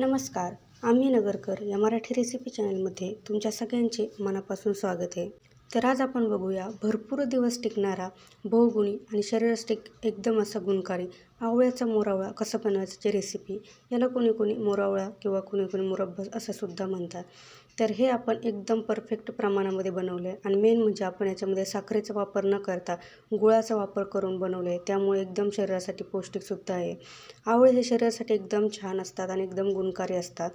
नमस्कार आम्ही नगरकर या मराठी रेसिपी चॅनलमध्ये तुमच्या सगळ्यांचे मनापासून स्वागत आहे. तर आज आपण बघूया भरपूर दिवस टिकणारा बहुगुणी आणि शरीरासाठी एकदम असा गुणकारी आवळ्याचा मोरावळा कसा बनवायची रेसिपी याला कोणी कोणी मोरावळा किंवा कोणी कोणी मुरब्बस असं सुद्धा म्हणतात. तर हे आपण एकदम परफेक्ट प्रमाणामध्ये बनवलं आहे आणि मेन म्हणजे आपण याच्यामध्ये साखरेचा वापर न करता गुळाचा वापर करून बनवलं आहे त्यामुळे एकदम शरीरासाठी पौष्टिकसुद्धा आहे. आवळे हे शरीरासाठी एकदम छान असतात आणि एकदम गुणकारी असतात.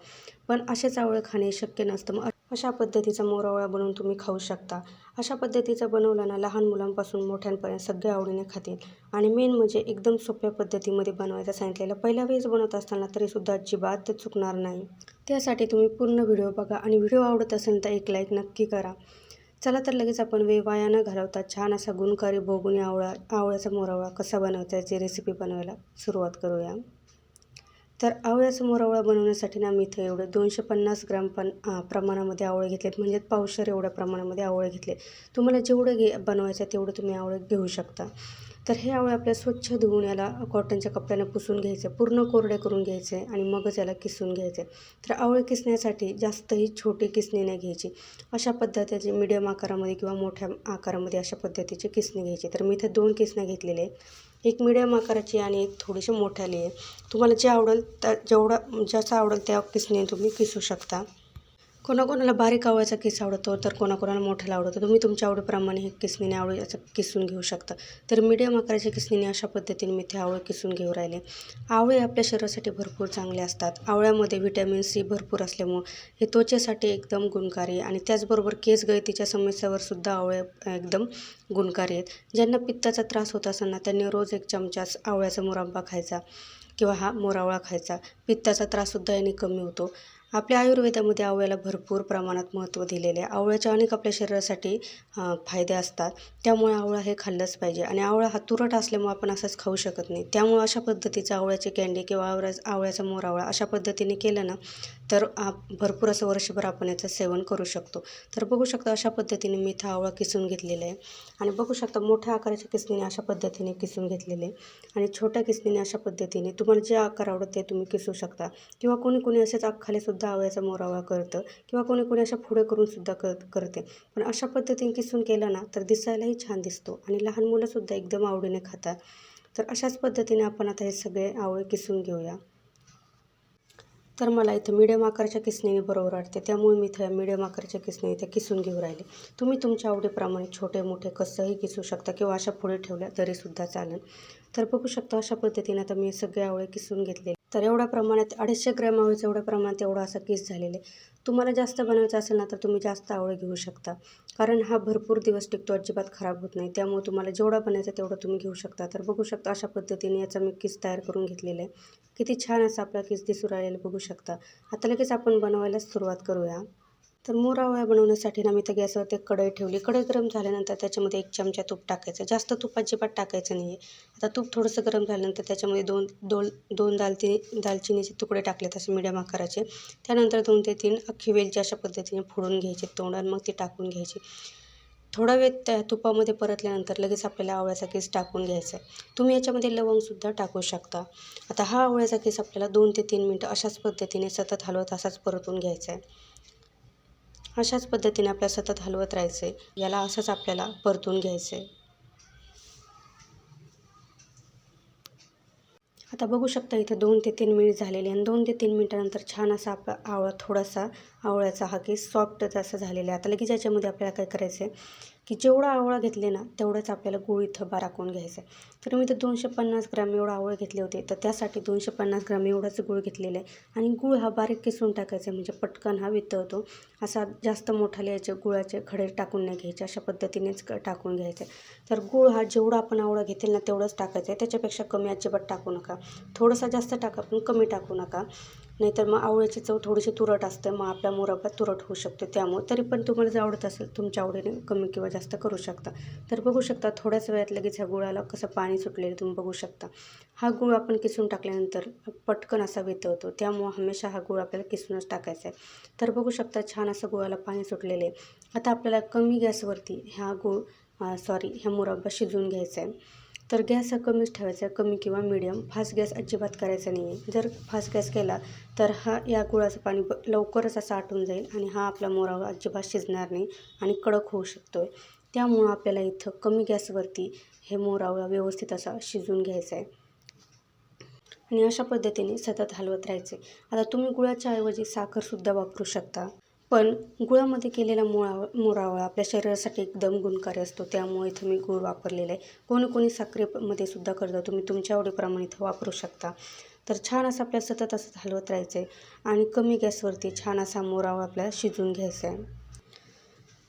पण असेच आवळे खाणे शक्य नसतं. मग अशा पद्धतीचा मोरावळा बनवून तुम्ही खाऊ शकता. अशा पद्धतीचा बनवला ना लहान मुलांपासून मोठ्यांपर्यंत सगळे आवडीने खातील. आणि मेन म्हणजे एकदम सोप्या पद्धतीमध्ये बनवायचं सांगितलेलं. पहिल्या वेळेस बनवत असताना तरीसुद्धा अजिबात चुकणार नाही. त्यासाठी तुम्ही पूर्ण व्हिडिओ बघा आणि व्हिडिओ आवडत असेल तर एक लाईक नक्की करा. चला तर लगेच आपण वेळ वाया न घालवता छान असा गुणकारी भोगुनी आवळा आवळ्याचा मोरावळा कसा बनवायचा याची रेसिपी बनवायला सुरुवात करूया. तर आवळ्याचं मोरावळा बनवण्यासाठी ना मी इथे एवढे दोनशे पन्नास ग्राम पण प्रमाणामध्ये आवळे घेतलेत. म्हणजे पावशर एवढ्या प्रमाणामध्ये आवळे घेतले तुम्हाला जेवढं घे बनवायचं तेवढं तुम्ही आवळे घेऊ शकता. तर हे आवळे आपल्या स्वच्छ धुवून याला कॉटनच्या कपड्यानं पुसून घ्यायचे. पूर्ण कोरडे करून घ्यायचे आणि मगच याला किसून घ्यायचे. तर आवळे किसण्यासाठी जास्तही छोटी किसणी नाही घ्यायची. अशा पद्धतीचे मिडियम आकारामध्ये किंवा मोठ्या आकारामध्ये अशा पद्धतीचे किसणी घ्यायची. तर मी इथे दोन किसण्या घेतलेले आहेत. एक मिडियम आकाराची आणि एक थोडीशी मोठ्याली आहे. तुम्हाला जे आवडेल त्या जेवढा जसं आवडेल त्या किसने तुम्ही किसू शकता. कोणाकोणाला बारीक आवळ्याचा किस आवडतो तर कोणाकोणाला मोठ्याला आवडतो. तुम्ही तुमच्या आवडीप्रमाणे हे किसणीने आवळे याचा किसून घेऊ शकता. तर मीडियम आकाराच्या किसणीने अशा पद्धतीने मी ते आवळे किसून घेऊ राहिले. आवळे आपल्या शरीरासाठी भरपूर चांगले असतात. आवळ्यामध्ये व्हिटॅमिन सी भरपूर असल्यामुळं हे त्वचेसाठी एकदम गुणकारी आणि त्याचबरोबर केस गळतीच्या समस्यावर सुद्धा आवळे एकदम गुणकारी आहेत. ज्यांना पित्ताचा त्रास होत असताना त्यांनी रोज एक चमचा आवळ्याचा मुरांबा खायचा किंवा हा मोरावळा खायचा. पित्ताचा त्राससुद्धा याने कमी होतो. आपल्या आयुर्वेदामध्ये आवळ्याला भरपूर प्रमाणात महत्त्व दिलेले आहे. आवळ्याच्या अनेक आपल्या शरीरासाठी फायदे असतात. त्यामुळे आवळा हे खाल्लंच पाहिजे. आणि आवळा हा तुरट असल्यामुळे आपण असंच खाऊ शकत नाही. त्यामुळे अशा पद्धतीचं आवळ्याची कँडी किंवा आवळ्या आवळ्याचा मोरावळा अशा पद्धतीने केलं ना तर आप भरपूर असं वर्षभर आपण याचं सेवन करू शकतो. तर बघू शकता अशा पद्धतीने मी इथं आवळा किसून घेतलेला आहे. आणि बघू शकता मोठ्या आकाराच्या किसणीने अशा पद्धतीने किसून घेतलेले आणि छोट्या किसणीने अशा पद्धतीने तुम्हाला जे आकार आवडत ते तुम्ही किसू शकता. किंवा कोणी कोणी असेच अख्खालेसुद्धा आवळ्याचा मोरावळा करतं. किंवा कोणी कोणी अशा पुढे करूनसुद्धा कर करते. पण अशा पद्धतीने किसून केलं ना तर दिसायलाही छान दिसतो. आणि लहान मुलंसुद्धा एकदम आवडीने खातात. तर अशाच पद्धतीने आपण आता हे सगळे आवळे किसून घेऊया. तर मला इथं मिडियम आकाराच्या किसणीने बरोबर वाटते. त्यामुळे मी इथं मिडियम आकाराच्या किसणी इथे किसून घेऊ राहिले. तुम्ही तुमच्या आवडीप्रमाणे छोटे मोठे कसंही किसू शकता किंवा अशा पुढे ठेवल्या तरीसुद्धा चालेल. तर बघू शकता अशा पद्धतीने आता मी सगळे आवळे किसून घेतले तर एवढ्या प्रमाणात अडीचशे ग्रॅम आवळीचं एवढ्या प्रमाणात एवढा असा किस आहे. तुम्हाला जास्त बनवायचं असेल ना तर तुम्ही जास्त आवळे घेऊ शकता. कारण हा भरपूर दिवस टिकतो अजिबात खराब होत नाही. त्यामुळे तुम्हाला जेवढा बनायचं तेवढं तुम्ही घेऊ शकता. तर बघू शकता अशा पद्धतीने याचा मी किस तयार करून घेतलेला आहे. किती छान असं आपला किस दिसू राहिलेलं बघू शकता. आता लगेच आपण बनवायला सुरुवात करूया. तर मोरावळ्या बनवण्यासाठी ना मी तर गॅसवर एक कढई ठेवली. कढई गरम झाल्यानंतर त्याच्यामध्ये एक चमचा तूप टाकायचं. जास्त तूप अजिबात टाकायचं नाही आहे आता तूप थोडंसं गरम झाल्यानंतर त्याच्यामध्ये दोन दोन दोन दालचिनी दालचिनीचे तुकडे टाकलेत असे मिडियम आकाराचे. त्यानंतर दोन ते तीन अख्खी वेलची अशा पद्धतीने फोडून घ्यायची. तोंडात मग ती टाकून घ्यायची. थोडा वेळ त्या तुपामध्ये परतल्यानंतर लगेच आपल्याला आवळ्याचा केस टाकून घ्यायचा आहे. तुम्ही याच्यामध्ये लवंगसुद्धा टाकू शकता. आता हा आवळ्याचा केस आपल्याला दोन ते तीन मिनटं अशाच पद्धतीने सतत हलवत असाच परतून घ्यायचा आहे. अशाच पद्धतीने आपल्या सतत हलवत राहायचे. याला असंच आपल्याला परतून घ्यायचं. आहे आता बघू शकता इथे दोन ते तीन मिनिट झालेले आणि दोन ते तीन मिनिटानंतर छान असा आपला आवळा थोडासा आवळ्याचा हा केस सॉफ्ट असा झालेला आहे. आता लगेच याच्यामध्ये आपल्याला काय करायचं आहे की जेवढा आवळा घेतले ना तेवढंच आपल्याला गुळ इथं बाराकून घ्यायचं आहे. तर मी तर दोनशे पन्नास ग्राम एवढा आवळे घेतले होते. तर त्यासाठी दोनशे पन्नास ग्राम एवढाच गूळ घेतलेला आहे. आणि गूळ हा बारीक किसून टाकायचा आहे. म्हणजे पटकन हा वितळतो. असा जास्त मोठा लिहायचे गुळाचे खडे टाकून नाही घ्यायचे. अशा पद्धतीनेच टाकून घ्यायचे तर गुळ हा जेवढा आपण आवळा घेतील ना तेवढंच टाकायचं आहे. त्याच्यापेक्षा कमी अजिबात टाकू नका. थोडंसं जास्त टाका पण कमी टाकू नका. नाहीतर मग आवळ्याची चव थोडीशी तुरट असते मग आपल्या मुरब्बा तुरट होऊ शकतो. त्यामुळे तरी पण तुम्हाला जर आवडत असेल तुमच्या आवडीने कमी किंवा जास्त करू शकता. तर बघू शकता थोड्याच वेळात लगेच ह्या गुळाला कसं पाणी सुटलेलं तुम्ही बघू शकता. हा गुळ आपण किसून टाकल्यानंतर पटकन असा वितळतो. त्यामुळं हमेशा हा गुळ आपल्याला किसूनच टाकायचा आहे. तर बघू शकता छान असं गुळाला पाणी सुटलेले आता आपल्याला कमी गॅसवरती ह्या गुळ सॉरी ह्या मुरब्बा शिजवून घ्यायचा आहे. तर गॅस हा कमीच ठेवायचा कमी किंवा मिडियम फास्ट गॅस अजिबात करायचा नाही आहे जर फास्ट गॅस केला तर हा या गुळाचं पाणी ब लवकरच असं आटून जाईल आणि हा आपला मोरावा अजिबात शिजणार नाही आणि कडक होऊ शकतो आहे त्यामुळं आपल्याला इथं कमी गॅसवरती हे मोरावळा व्यवस्थित असा शिजून घ्यायचा आहे आणि अशा पद्धतीने सतत हलवत राहायचे आता तुम्ही गुळाच्या ऐवजी साखरसुद्धा वापरू शकता. पण गुळामध्ये केलेला मोळावा मोरावळा आपल्या शरीरासाठी एकदम गुणकारी असतो. त्यामुळे इथं मी गुळ वापरलेला आहे. कोणी कोणी साखरेमध्ये सुद्धा करतो. तुम्ही तुमच्या आवडीप्रमाणे इथं वापरू शकता. तर छान असं आपल्याला सतत असं हलवत राहायचं आहे. आणि कमी गॅसवरती छान असा मोरावळ आपल्याला शिजून घ्यायचा आहे.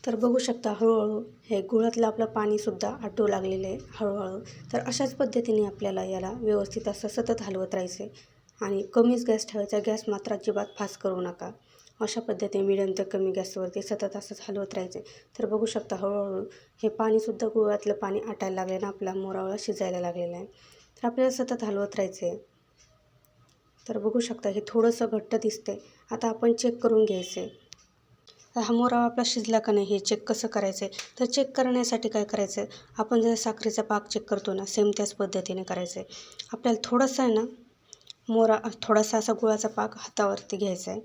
तर बघू शकता हळूहळू हे गुळातलं आपलं पाणीसुद्धा आटू लागलेलं आहे हळूहळू. तर अशाच पद्धतीने आपल्याला याला व्यवस्थित असं सतत हलवत राहायचं आहे. आणि कमीच गॅस ठेवायचा. गॅस मात्र अजिबात फास्ट करू नका. अशा पद्धतीने मिडियम ते कमी गॅसवरती सतत असंच हलवत राहायचे. तर बघू शकता हळूहळू हे पाणीसुद्धा गुळातलं पाणी आटायला लागले ना आपला मोरावळा शिजायला लागलेला आहे. तर आपल्याला सतत हलवत राहायचे तर बघू शकता हे थोडंसं घट्ट दिसते आता आपण चेक करून घ्यायचे तर हा मोरावा आपला शिजला का नाही हे चेक कसं करायचं आहे तर चेक करण्यासाठी काय करायचं आहे आपण जर साखरेचा पाक चेक करतो ना सेम त्याच पद्धतीने करायचं आहे आपल्याला थोडंसं आहे ना मोरा थोडासा असा गुळाचा पाक हातावरती घ्यायचा आहे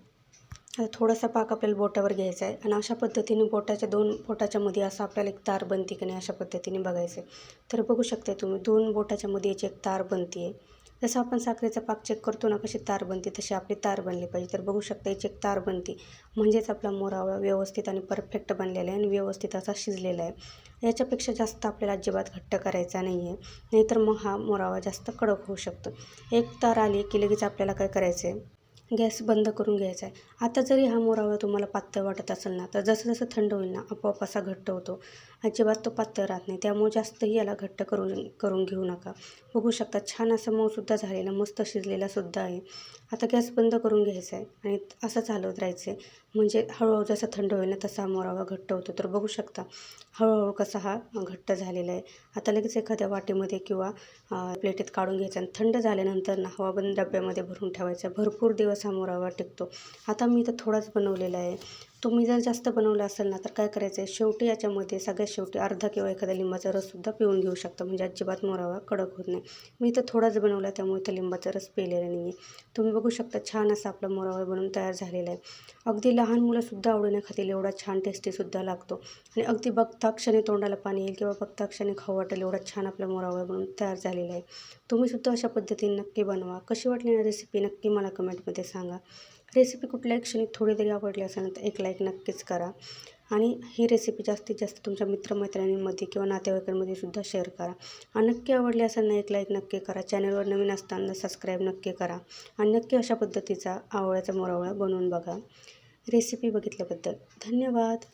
आता थोडासा पाक आपल्याला बोटावर घ्यायचा आहे. आणि अशा पद्धतीने बोटाच्या दोन बोटाच्या मध्ये असं आपल्याला एक तार बनते की नाही अशा पद्धतीने बघायचं आहे. तर बघू शकता तुम्ही दोन बोटाच्या मध्ये याची एक तार बनते आहे जसं आपण साखरेचा पाक चेक करतो ना कशी तार बनते तशी आपली तार बनली पाहिजे. तर बघू शकता याची एक तार बनते. म्हणजेच आपला मोरावळा व्यवस्थित आणि परफेक्ट बनलेला आहे आणि व्यवस्थित असा शिजलेला आहे. याच्यापेक्षा जास्त आपल्याला अजिबात घट्ट करायचा नाही आहे नाहीतर मग हा मोरावा जास्त कडक होऊ शकतो. एक तार आली की लगेच आपल्याला काय करायचं आहे गॅस बंद करून घ्यायचा आहे. आता जरी हा मोरावळा तुम्हाला पातळ वाटत असेल ना तर जसं जसं थंड होईल ना आपोआप असा घट्ट होतो. अजिबात तो पातळ राहत नाही. त्यामुळे जास्तही याला घट्ट करून करून घेऊ नका. बघू शकता छान असं मऊसुद्धा झालेला मस्त शिजलेलासुद्धा आहे. आता गॅस बंद करून घ्यायचा आहे आणि असं चालवत राहायचं आहे. म्हणजे हळूहळू जसं थंड होईल ना तसा मोरावा घट्ट होतो. तर बघू शकता हळूहळू कसा हा घट्ट झालेला आहे. आता लगेच एखाद्या वाटीमध्ये किंवा प्लेटीत काढून घ्यायचा आणि थंड झाल्यानंतर ना हवाबंद डब्यामध्ये भरून ठेवायचा. भरपूर दिवस हा मोरावा टिकतो. आता मी तर थोडाच बनवलेला आहे. तुम्ही जर जास्त बनवलं असेल ना तर काय करायचं आहे शेवटी याच्यामध्ये सगळ्यात शेवटी अर्धा किंवा एखादा लिंबाचा रससुद्धा पिऊन घेऊ शकता. म्हणजे अजिबात मोरावा कडक होत नाही. मी इथं थोडाच बनवला त्यामुळे इथं लिंबाचा रस पिलेला नाही आहे तुम्ही बघू शकता छान असा आपला मोरावा बनवून तयार झालेला आहे. अगदी लहान मुलंसुद्धा आवडीने खातील एवढा छान टेस्टीसुद्धा लागतो. आणि अगदी बघता क्षणी तोंडाला पाणी येईल किंवा बघता क्षणी खाऊ वाटेल एवढा छान आपला मोरावा बनवून तयार झालेला आहे. तुम्हीसुद्धा अशा पद्धतीने नक्की बनवा. कशी वाटली ना रेसिपी नक्की मला कमेंटमध्ये सांगा. रेसिपी कुठल्याही क्षणी थोडी तरी आवडली असेल तर एक लाईक नक्कीच करा. आणि ही रेसिपी जास्तीत जास्त तुमच्या मित्रमैत्रिणींमध्ये किंवा नातेवाईकांमध्ये सुद्धा शेअर करा. आणि नक्की आवडली असेल ना एक लाईक नक्की करा. चॅनलवर नवीन असताना सबस्क्राईब नक्की करा. आणि नक्की अशा पद्धतीचा आवळ्याचा मोरावळा बनवून बघा. रेसिपी बघितल्याबद्दल धन्यवाद.